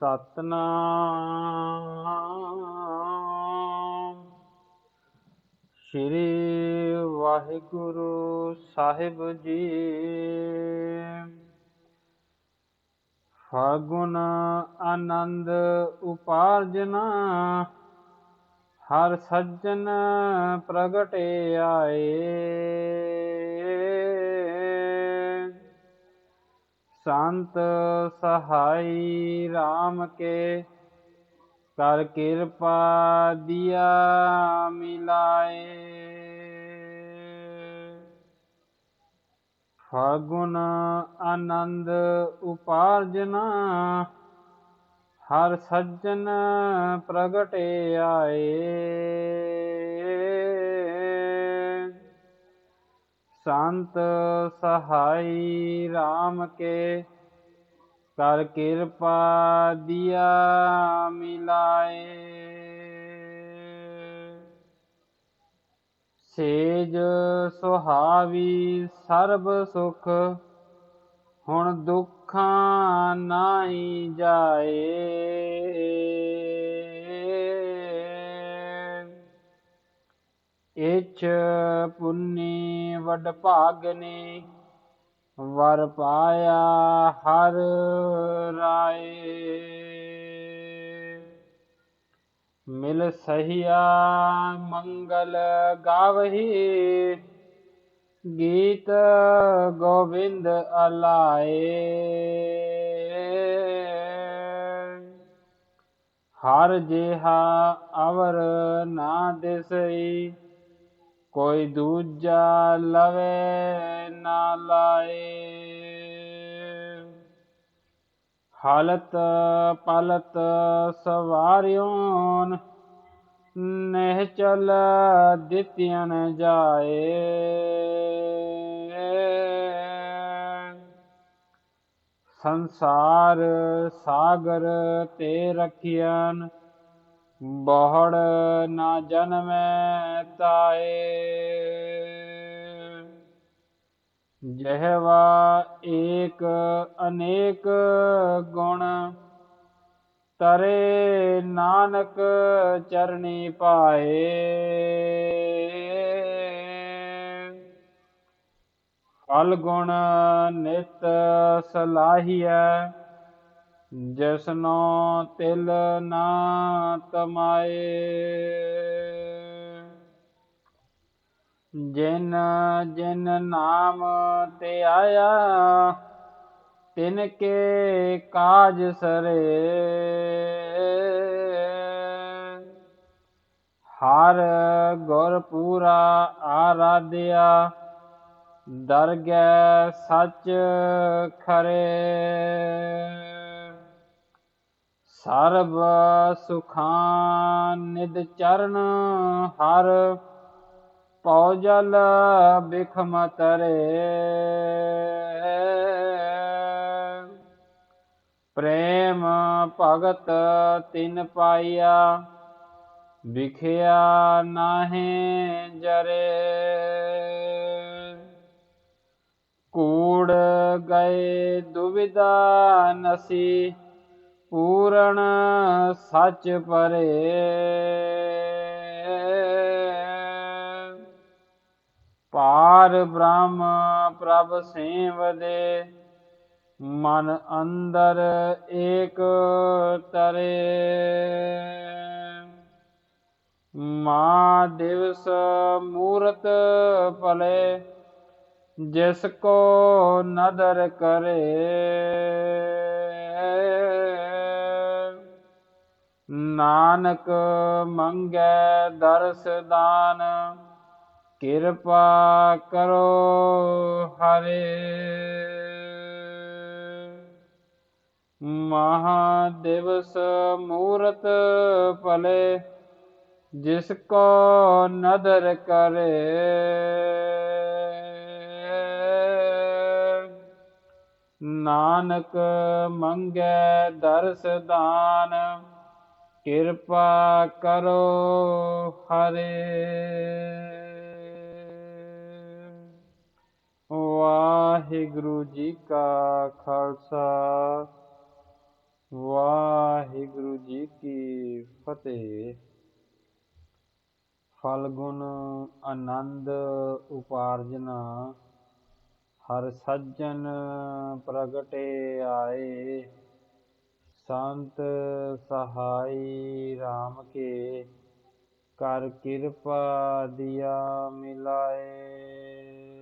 ਸਤਨਾਮ। ਸ੍ਰੀ ਵਾਹਿਗੁਰੂ ਸਾਹਿਬ ਜੀ। ਫਾਗੁਨ ਆਨੰਦ ਉਪਾਰਜਨਾ ਹਰ ਸੱਜਣ ਪ੍ਰਗਟੇ ਆਏ। ਸੰਤ ਸਹਾਈ RAM ਕੇ ਕਰ ਕਿਰਪਾ ਦਿਆ ਮਿਲਾਏ। ਫਾਗੁਨ ਆਨੰਦ ਉਪਾਰਜਨਾ, ਹਰ ਸੱਜਣ ਪ੍ਰਗਟੇ ਆਏ। ਸੰਤ ਸਹਾਈ RAM ਕੇ ਕਰ ਕਿਰਪਾ ਦਿਆ ਮਿਲਾਏ। ਸੇਜ ਸੁਹਾਵੀ ਸਰਬ ਸੁਖ, ਹੁਣ ਦੁੱਖਾਂ ਨਾਹੀ ਜਾਏ। ඒච්ච පුන්නේ වඩපාගනේ වරපායා හරරායේ මෙල සහියා මංගල ගාවහි ගීත ගොවින්ද අලායේ හරජෙහා අවර නා දෙසයි ਕੋਈ ਦੂਜਾ ਲਵੇ ਨਾ ਲਾਏ। ਹਾਲਤ ਪਲਤ ਸਵਾਰਿਓਨ ਨਹਿ ਚਲ ਦਿੱਤਿਆਂ ਜਾਏ। ਸੰਸਾਰ ਸਾਗਰ ਤੇ ਰਖਿਆਨ ਬਹੁੜ ਨਾ ਜਨਮੈ ਤਾਏ। ਜਹਵਾ ਏਕ ਅਨੇਕ ਗੁਣ, ਤਰੇ ਨਾਨਕ ਚਰਣੀ ਪਾਏ। ਫਲ ਗੁਣ ਨਿਤ ਸਲਾਹੀਐ ਜਸਨੋ ਤਿਲ ਨਾ ਤਮਾਏ। ਜਿਨ ਜਿਨ ਨਾਮ ਤੇ ਆਇਆ, ਤਿਨ ਕੇ ਕਾਜ ਸਰੇ। ਹਰ ਗੁਰ ਪੂਰਾ ਆਰਾਧਿਆ, ਦਰਗਹਿ ਸੱਚ ਖਰੇ। ਸਰਬ ਸੁਖਾਂ ਨਿਦ ਚਰਨ ਹਰ ਪੌਜਲ ਜਲ ਬਿਖਮ ਤਰੇ ਪ੍ਰੇਮ ਭਗਤ ਤਿਨ ਪਾਇਆ, ਵਿਖਿਆ ਨਾਹੀਂ ਜਰੇ। ਕੂੜ ਗਏ ਦੁਵਿਧਾ ਨਸੀ ਪੂਰਨ ਸੱਚ ਪਰੇ। ਪਾਰ ਬ੍ਰਹਮ ਪ੍ਰਭ ਸੇਵਦੇ, ਮਨ ਅੰਦਰ ਏਕ ਤਰੇ। ਮਾ ਦਿਵਸ ਮੂਰਤ ਭਲੇ, ਜਿਸ ਕੋ ਨਦਰ ਕਰੇ। ਨਾਨਕ ਮੰਗੈ ਦਰਸ ਦਾਨ, ਕਿਰਪਾ ਕਰੋ ਹਰੇ। ਮਹਾ ਦਿਵਸ ਮੂਰਤ ਭਲੇ, ਜਿਸ ਕੋ ਨਦਰ ਕਰੇ। ਨਾਨਕ ਮੰਗੈ ਦਰਸ ਦਾਨ ਕਿਰਪਾ ਕਰੋ ਹਰੇ। ਵਾਹਿਗੁਰੂ ਜੀ ਕਾ ਖਾਲਸਾ, ਵਾਹਿਗੁਰੂ ਜੀ ਕੀ ਫਤਿਹ। ਫਲਗੁਣ ਆਨੰਦ ਉਪਾਰਜਨਾ, ਹਰ ਸੱਜਣ ਪ੍ਰਗਟੇ ਆਏ। ਸੰਤ ਸਹਾਈ RAM ਕੇ ਕਰ ਕਿਰਪਾ ਦਿਆ ਮਿਲਾਏ।